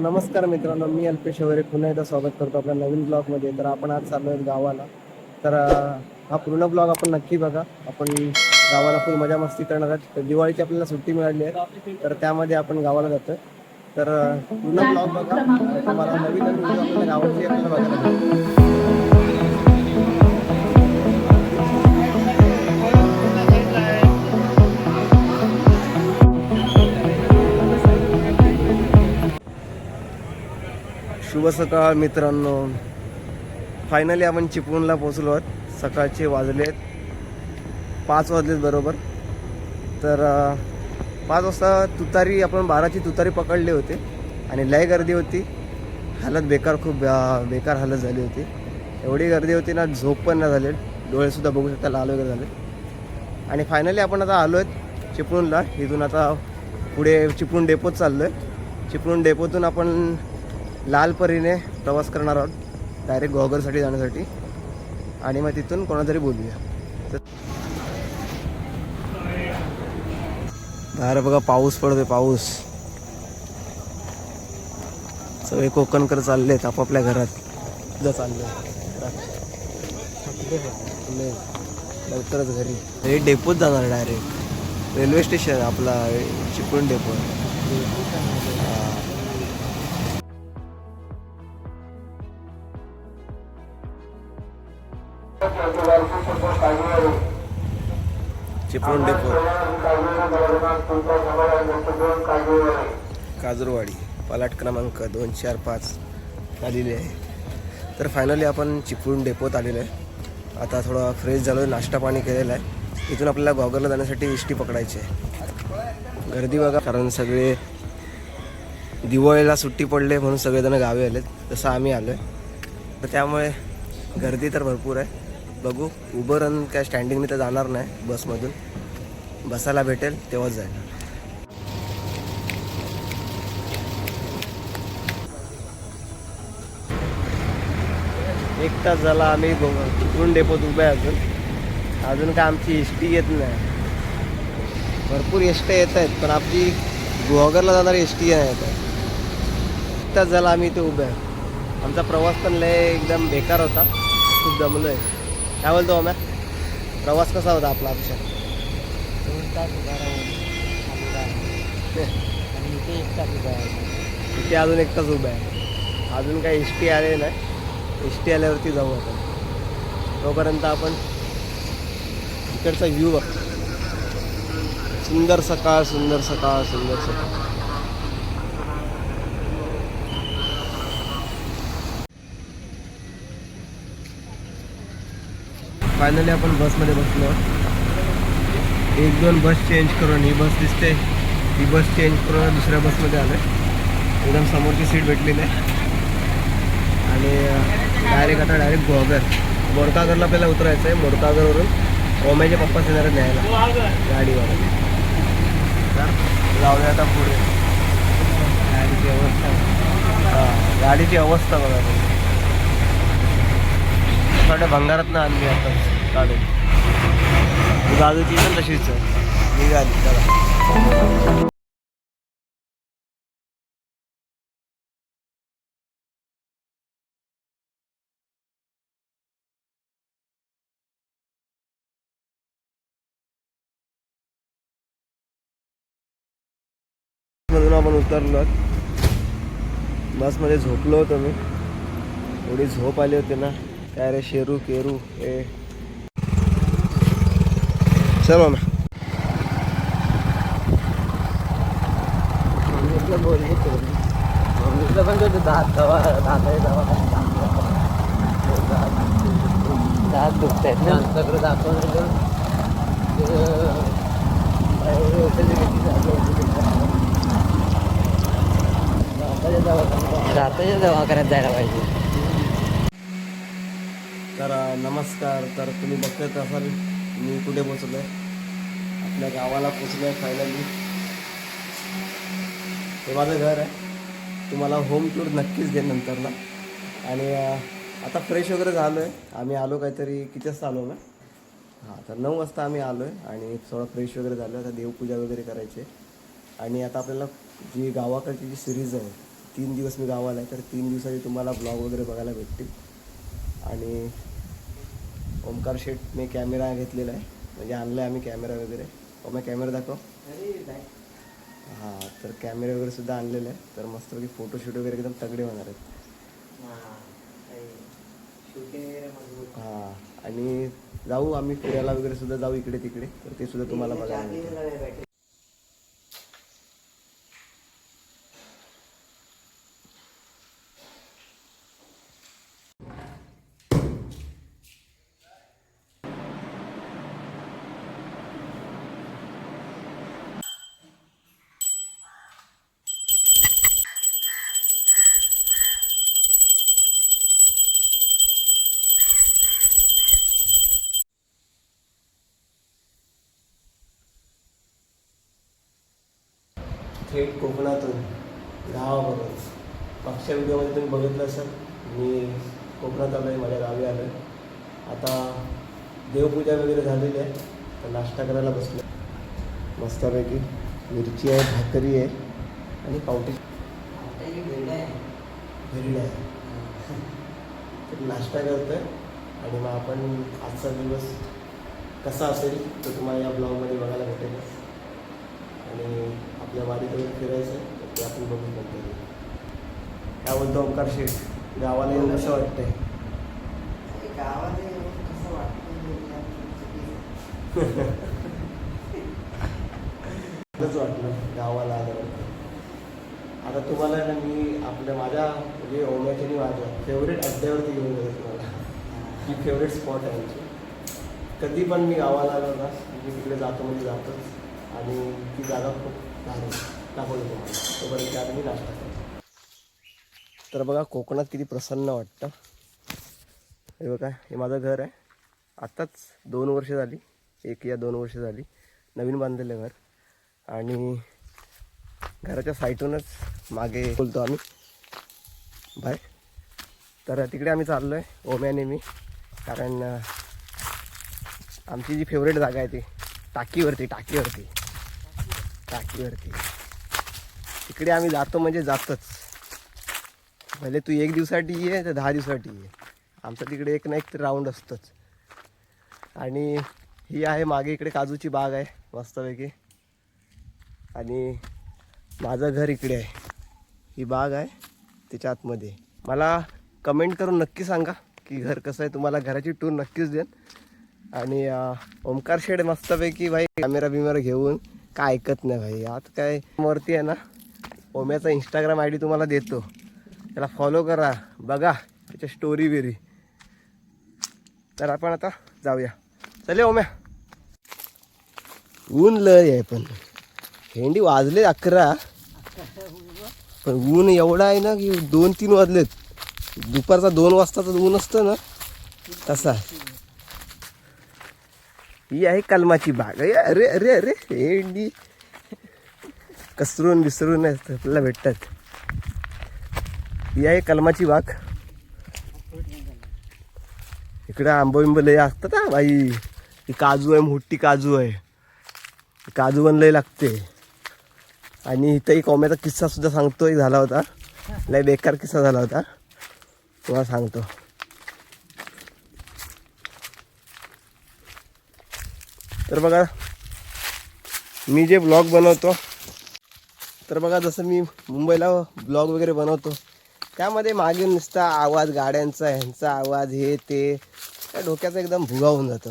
नमस्कार मित्रांनो मी अल्पेश वगैरे पुन्हा एकदा स्वागत करतो आपल्या नवीन ब्लॉगमध्ये. तर आपण आज चाललो आहे गावाला. तर हा पूर्ण ब्लॉग आपण नक्की बघा. आपण गावाला खूप मजा मस्ती करणार आहोत. तर दिवाळीची आपल्याला सुट्टी मिळाली आहे. तर त्यामध्ये आपण गावाला जातोय. तर पूर्ण ब्लॉग बघा. तुम्हाला नवीन नवीन गावाची आपल्याला बघायला शुभ सकाळ मित्रांनो. फायनली आपण चिपळूणला पोचलो आहोत. सकाळचे वाजलेत पाच वाजलेत बरोबर. तर पाच वाजता तुतारी आपण बाराची तुतारी पकडली होती आणि लय गर्दी होती. हालत बेकार खूप बेकार हालत झाली होती. एवढी गर्दी होती ना झोप पण नाही झाले. डोळेसुद्धा बघू शकता लाल वगैरे झाले. आणि फायनली आपण आता आलो आहेत चिपळूणला. इथून आता पुढे चिपळूण डेपोत चाललो आहे चिपळूण डेपोतून आपण लाल परीने प्रवास करणार आहोत. डायरेक्ट गॉगरसाठी जाण्यासाठी. आणि मग तिथून कोणातरी बोलूया. बाहेर बघा पाऊस पडतोय पाऊस. सगळे कोकणकर चालले आहेत आपापल्या घरात. जा चालले. लवकरच घरी. हे डेपोत जाणार डायरेक्ट रेल्वे स्टेशन आपला चिपळूण डेपो चिपळूण डेपो काजूरवाडी पलाट क्रमांक दोन चार पाच आलेली आहे. तर फायनली आपण चिपळूण डेपोत आलेलो आहे. आता थोडा फ्रेश झालो नाश्ता पाणी केलेला आहे. इथून आपल्याला गॉगरला जाण्यासाठी एस टी पकडायची आहे. गर्दी बघा कारण सगळे दिवाळीला सुट्टी पडले म्हणून सगळेजण गावी आलेत. तसं आम्ही आलो आहे तर त्यामुळे गर्दी तर भरपूर आहे. बघू. उबर आणि काय स्टँडिंगने तर जाणार नाही बसमधून. बसायला भेटेल तेव्हाच जाईल. एक तास झाला आम्ही तिकडून डेपोत उभे आहे अजून. अजून काय आमची एस टी येत नाही. भरपूर एस टी येत आहेत पण आपली गुहागरला जाणारी एस टी येत आहे एक तास झाला आम्ही इथे उभे आहे. आमचा प्रवास पण लय एकदम बेकार होता. खूप जमलो आहे काय बोलतो आम्ही प्रवास कसा होता आपला अभिषेक दोन तास उभा राहून आणि इथे एक तास उभा आहे इथे अजून एक तास उभा आहे. अजून काही एस टी आले नाही. एस टी आल्यावरती जाऊ आपण. तोपर्यंत आपण इकडचा व्ह्यू बघ. सुंदर सकाळ सुंदर सकाळ सुंदर सकाळ. फायनली आपण बसमध्ये बसलो. एक दोन बस चेंज करून ही बस दिसते. ही बस चेंज करून दुसऱ्या बसमध्ये आलो एकदम समोरची सीट भेटली नाही आणि डायरेक्ट आता डायरेक्ट गोगर मोडकागरला पहिला उतरायचं आहे मोडकागरवरून ओम्याचे पप्पा येणार न्यायला. गाडीवर. तर जाऊया आता पुढे. गाडीची अवस्था. हां गाडीची अवस्था बघा तुम्ही. थोड्या भंगारात ना आणली आता काढून. दादूची पण तशीच निघाली त्याला मधून आपण उतरलो बसमध्ये झोपलो होतो मी. एवढी झोप आली होती ना. काय रे शेरू केरू ए. चल मामा. पण दात दवा दात दुखत आहेत ना सगळं दाखवून दाताच्या दवाखान्यात जायला पाहिजे. तर नमस्कार. तर तुम्ही बघत असाल मी कुठे पोचलो आहे आपल्या गावाला पोचलो आहे फायनली हे माझं घर आहे. तुम्हाला होम टूर नक्कीच दे नंतरला. आणि आता फ्रेश वगैरे झालो आहे आम्ही आलो काहीतरी किती वाजता आलो ना? हां तर नऊ वाजता आम्ही आलो आहे आणि थोडं फ्रेश वगैरे झालो आहे आता देवपूजा वगैरे करायची आहे. आणि आता आपल्याला जी गावाकडची जी सिरीज आहे तीन दिवस मी गावाला आहे तर तीन दिवसाची तुम्हाला ब्लॉग वगैरे बघायला भेटतील. आणि ओमकार शेट मी कॅमेरा घेतलेला आहे. म्हणजे आणला आहे आम्ही कॅमेरा वगैरे. ओमे कॅमेरा दाखव. हां तर कॅमेरे वगैरे सुद्धा आणलेले आहे. तर मस्तपैकी फोटोशूट वगैरे एकदम तगडे होणार आहेत. हां आणि जाऊ आम्ही फिरायला वगैरे सुद्धा जाऊ इकडे तिकडे. तर ते सुद्धा तुम्हाला बघायला थेट कोकणातून गावावरून मागच्या व्हिडिओमध्ये तुम्ही बघितलं असेल मी कोकणात आलो आहे माझ्या गावी आलो आहे आता देवपूजा वगैरे झालेली आहे तर नाश्ता करायला बसलो मस्तपैकी मिरची आहे भाकरी आहे आणि पावटी. आहे. तर नाश्ता करतो आहे आणि मग आपण आजचा दिवस कसा असेल तो तुम्हाला या ब्लॉगमध्ये बघायला भेटेलच. आणि आपल्या वाडीकडे फिरायचं ते आपण बघून नंतर काय बोलतो ओंकार शेठ? गावाला येऊन कसं वाटतंय? गावात येऊन कसं वाटतं खरंच वाटलं गावाला आल्यानंतर आता तुम्हाला ना मी आपल्या माझ्या म्हणजे ओम्याच्या आणि माझ्या फेवरेट अड्ड्यावरती घेऊन जातो तुम्हाला. ही. फेवरेट स्पॉट आहे आमची. कधी पण मी गावाला आलो ना मी तिकडे जातो म्हणजे जातोच. आणि ती जागा खूप तुम्हाला तोपर्यंत मी नाश्ता करतो तर बघा कोकणात किती प्रसन्न वाटतं. हे बघा हे माझं घर आहे. आत्ताच दोन वर्ष झाली एक या दोन वर्ष झाली. नवीन बांधलेलं घर. आणि घराच्या साईटूनच मागे बोलतो आम्ही. बाय तर तिकडे आम्ही चाललो आहे ओम्याने मी. कारण आमची जी फेवरेट जागा आहे ती टाकीवरती टाकीवरती. टाकीवरती. तिकडे आम्ही जातो म्हणजे जातोच. भले तू एक दिवसासाठी ये तर दहा दिवसासाठी ये. आमचा तिकडे एक ना एक तर राऊंड असतोच. आणि ही आहे मागे इकडे काजूची बाग आहे मस्तपैकी. आणि माझं घर इकडे आहे. ही बाग आहे त्याच्या आतमध्ये. मला कमेंट करून नक्की सांगा की घर कसं आहे. तुम्हाला घराची टूर नक्कीच देईन. आणि ओमकार शेड मस्तपैकी भाई कॅमेरा बिमेरा घेऊन काय ऐकत नाही भाई. आता काय वरती आहे ना ओम्याचा इंस्टाग्राम आय डी तुम्हाला देतो. त्याला फॉलो करा. बघा त्याच्या स्टोरी बिरी. तर आपण आता जाऊया. चले ओम्या. ऊन लय आहे पण. भेंडी वाजले अकरा. पण ऊन एवढा आहे ना की दोन तीन वाजलेत. दुपारचा दोन वाजताचं ऊन असतं ना तसा ही आहे कलमाची बाग. अरे अरे अरे अरे भेंडी कसरून विसरून आपल्याला भेटतात. ही आहे कलमाची बाग. इकडे आंबोबिंब लय असतात हा बाई. ही काजू आहे मोठी काजू आहे. काजू पण लय लागते. आणि इथं एक ओम्याचा किस्सा सुद्धा सांगतो एक झाला होता. लय बेकार किस्सा झाला होता. तुम्हाला सांगतो. तर बघा मी जे ब्लॉग बनवतो तर बघा जसं मी मुंबईला ब्लॉग वगैरे बनवतो त्यामध्ये मागे नुसता आवाज गाड्यांचा ह्यांचा आवाज हे ते त्या डोक्याचा एकदम भुगा होऊन जातो.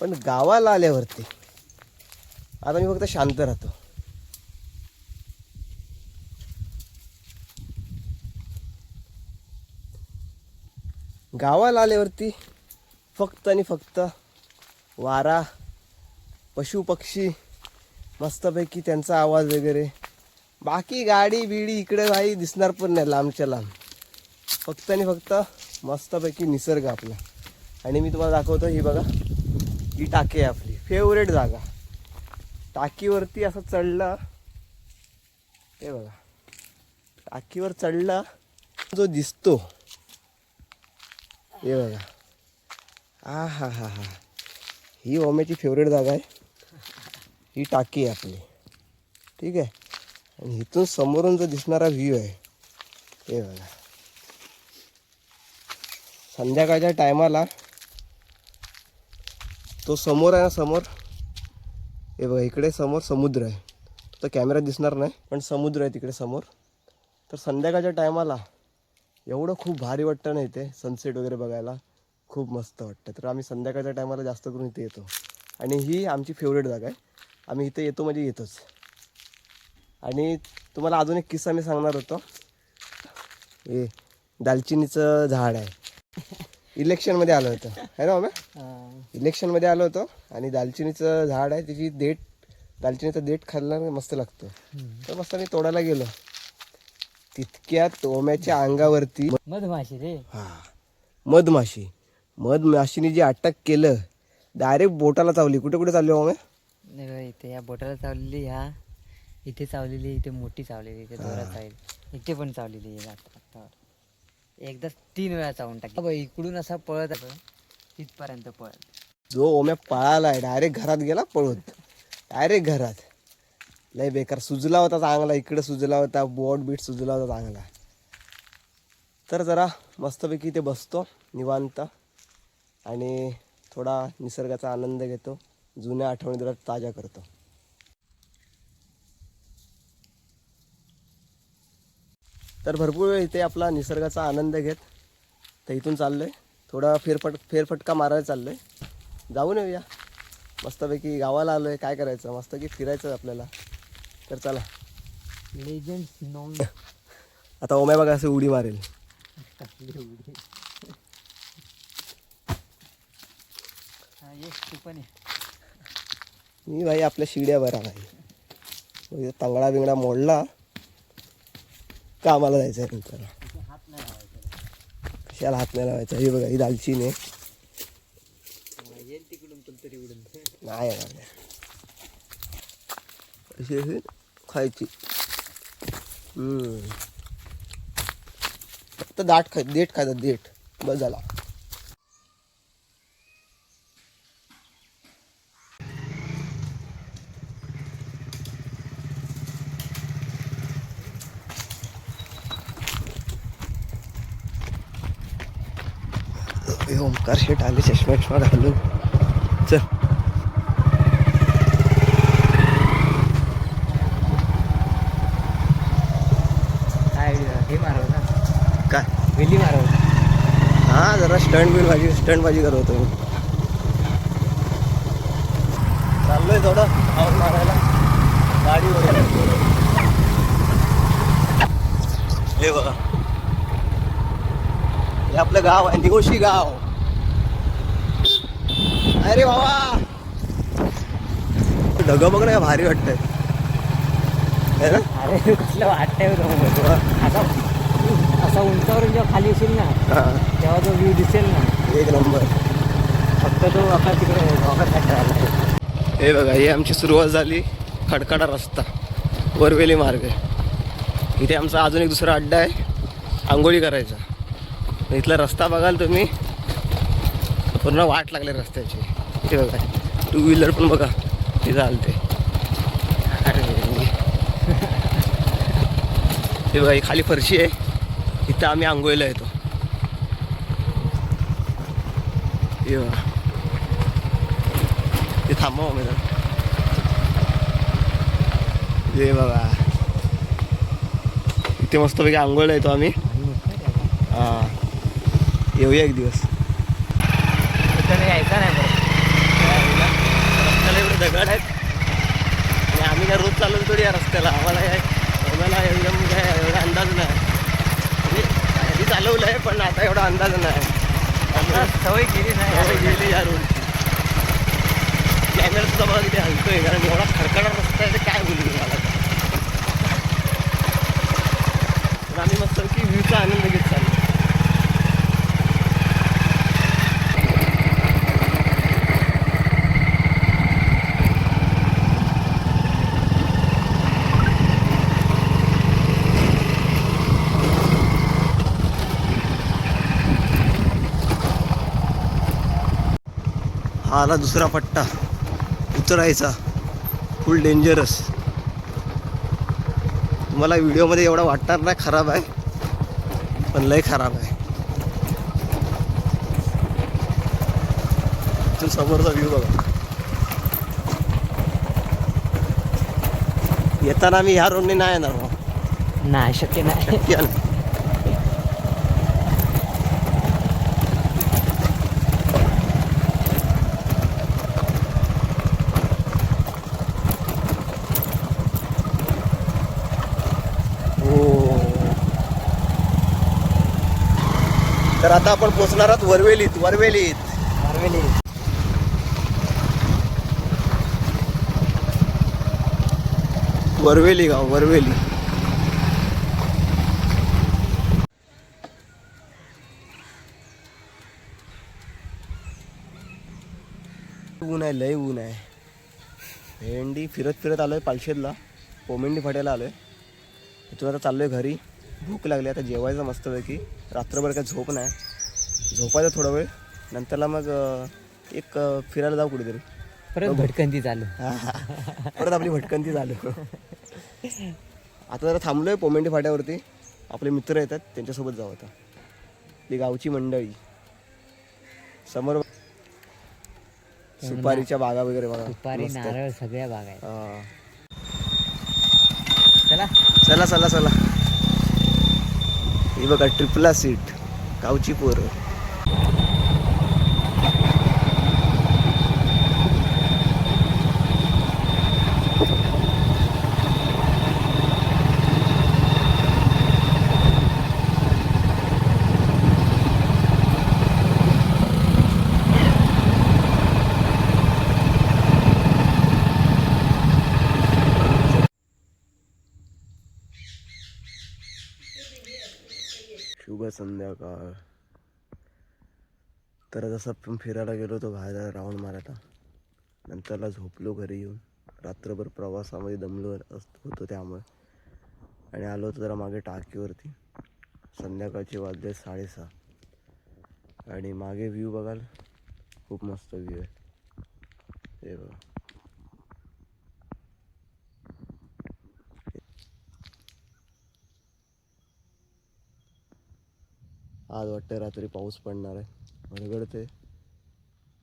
पण गावाला आल्यावरती आता मी फक्त शांत राहतो. गावाला आल्यावरती फक्त आणि फक्त वारा पशुपक्षी मस्तपैकी त्यांचा आवाज वगैरे. बाकी गाडी बिडी इकडे काही दिसणार पण नाही लांबच्या लांब. फक्त आणि फक्त मस्तपैकी निसर्ग आपला. आणि मी तुम्हाला दाखवतो ही बघा ही टाकी आहे आपली. फेवरेट जागा. टाकीवरती असं चढलं हे बघा. टाकीवर चढला जो दिसतो हे बघा. आ हा हा हा ही ओम्याची फेवरेट जागा आहे. ही टाकी आहे आपली. ठीक आहे? आणि इथून समोरून जो दिसणारा व्ह्यू आहे हे बघा. संध्याकाळच्या टायमाला तो समोर आहे ना समोर? हे बघा इकडे समोर समुद्र आहे. तर कॅमेरा दिसणार नाही पण समुद्र आहे तिकडे समोर. तर संध्याकाळच्या टायमाला एवढं खूप भारी वाटतं ना इथे सनसेट वगैरे बघायला. खूप मस्त वाटतं. तर आम्ही संध्याकाळच्या टायमाला जास्त करून इथे येतो. आणि ही आमची फेवरेट जागा आहे. आम्ही इथे येतो म्हणजे येतोच. आणि तुम्हाला अजून एक किस्सा मी सांगणार होतो. हे दालचिनीचं झाड आहे. इलेक्शनमध्ये आलं होतं. आहे ना मम्मी हा. इलेक्शनमध्ये आलो होतो आणि दालचिनीचं झाड आहे. त्याची देठ दालचिनीचं देठ खाल्ला मस्त लागतं. तर मस्त मी तोडायला गेलो. तितक्यात ओम्याच्या अंगावरती मधमाशी रे. हा. मधमाशी. मधमाशीने जे अटक केलं डायरेक्ट बोटाला चावली. कुठे कुठे चालली ओम्या नाही बघ, इथे या बोटाला चावलेली ह्या इथे चावलेली इथे मोठी चावलेली इथे जोरात चावली. इथे पण चावलेली आहे तीन वेळा चावून टाकली. बघ, इकडून असा पळत असं तिथपर्यंत पळत. जो ओम्या पळालाय डायरेक्ट घरात गेला पळत डायरेक्ट घरात. लय बेकार. सुजला होता चांगला इकडे सुजला होता बोट बीट सुजला होता चांगला. तर जरा मस्तपैकी इथे बसतो निवांत. आणि थोडा निसर्गाचा आनंद घेतो जुन्या आठवणी जरा ताज्या करतो. तर भरपूर वेळ इथे आपला निसर्गाचा आनंद घेत तर इथून चाललोय. थोडा फेरफट फेरफटका मारायला चाललोय. जाऊन येऊया. मस्तपैकी गावाला आलोय काय करायचं? मस्त की फिरायचं आपल्याला. तर चला. लेजंड आता ओम्या बघा असं उडी मारेल. हा तू पण मी भाई आपल्या शिड्या बरा भाई. म्हणजे तांगडा बिंगडा मोडला कामाला जायचं आहे नंतर नाही लावायचा. कशाला हात नाही लावायचा? हे बघा ही दालचिनी आहे. उडून. नाही नाही. अशी अशी खायची. हम्म. फक्त दाट खाय देठ खायचं देठ. बस झाला. ओमकार शेट आले चष्मा चष्मा घालून. चल. काय हे मारव ना. काय? वेली मारव. हा जरा स्टंट बिन भाजी स्टंट भाजी करत मी. चाललोय थोडं आवाज मारायला. गाडी वगैरे. हे बघा. हे आपलं गाव आहे निगोशी गाव. अरे बाबा. ढग बघ ना भारी वाटतंय. है ना? अरे कसलं वाटतंय बघ. असा उंचावरून जेव्हा खाली येशील ना हा. तेव्हा तो व्ह्यू दिसेल ना. एक नंबर. फक्त तो आता तिकडे राहिला हे बघा ही आमची सुरुवात झाली खडकाडा रस्ता वरवेली मार्ग. इथे आमचा अजून एक दुसरा अड्डा आहे आंघोळी करायचा. इथला रस्ता बघाल तुम्ही. पूर्ण वाट लागले रस्त्याची. ते बघा. टू व्हीलर पण बघा. ते चालते. अरे. हे बघा खाली फरशी आहे. इथं आम्ही आंघोळीला येतो. हे बघा. ते थांबवा हो मी ये बाबा बघा. इथे मस्तपैकी आंघोळला येतो आम्ही. हां. येऊया एक दिवस. यायचा नाही रस्त्याला एवढे दगड आहेत. आणि आम्ही काय रोज चालवतो थोडी या रस्त्याला. आम्हाला आम्हाला एकदम काय एवढा अंदाज नाही. म्हणजे आधी चालवलं आहे पण आता एवढा अंदाज नाही. सवय गेली सवय नाही गेली या रोड कॅमेरा सुद्धा बघा किती हलतोय कारण एवढा खडखडा रस्ता आहे ते काय बोलू मला आम्ही मस्त की व्ह्यूचा आनंद घेत चाललो हा आला दुसरा पट्टा. उतरायचा. फुल डेंजरस तुम्हाला व्हिडिओमध्ये एवढा वाटणार नाही खराब आहे. पण लय खराब आहे. तू समोरचा व्ह्यू बघा. येताना मी ह्या रोडने नाही येणार. नाही शक्य नाही. शक्य नाही. तर आता आपण पोहोचणार आहोत वरवेलीत वरवेलीत. वरवेली वरवेली गाव वरवेली. ऊन आहे लय ऊन आहे. भेंडी फिरत फिरत आलोय पालशेदला पोमेंडी फाट्याला आलोय. इथून आता चाललोय घरी. भूक लागली. आता जेवायचं मस्तपैकी रात्रभर काय झोप नाही. झोपायचं थोडा वेळ. नंतरला मग एक फिरायला जाऊ कुठेतरी. परत भटकंती चालू. परत आपली भटकंती झाली आता जरा थांबलोय पोमेंडी फाट्यावरती. आपले मित्र येतात. त्यांच्यासोबत जाऊ आता. आपली गावची मंडळी. समोर सुपारीच्या बागा वगैरे बघा. आहेत. नारळ सगळ्या बाग. चला. चला चला चला. ही बघा ट्रिपला सीट कावची पोरं. शुभ संध्याकाळ. तर जसं आपण फिरायला गेलो होतो बाहेर राऊंड मारायला. नंतरला झोपलो घरी येऊन. रात्रभर प्रवासामध्ये दमलो अस- होतो त्यामुळे. आणि आलो होतो जरा मागे टाकीवरती. संध्याकाळचे वाजले साडेसहा. आणि मागे व्ह्यू बघाल. खूप मस्त व्ह्यू आहे. ते बघा. आज वाटतं रात्री पाऊस पडणार आहे. गडगडते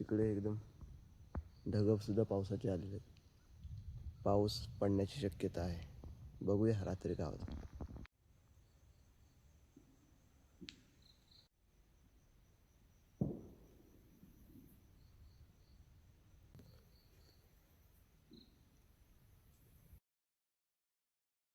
तिकडे एकदम ढगबसुद्धा पावसाचे आलेले आहेत पाऊस पडण्याची शक्यता आहे. बघूया रात्री गावात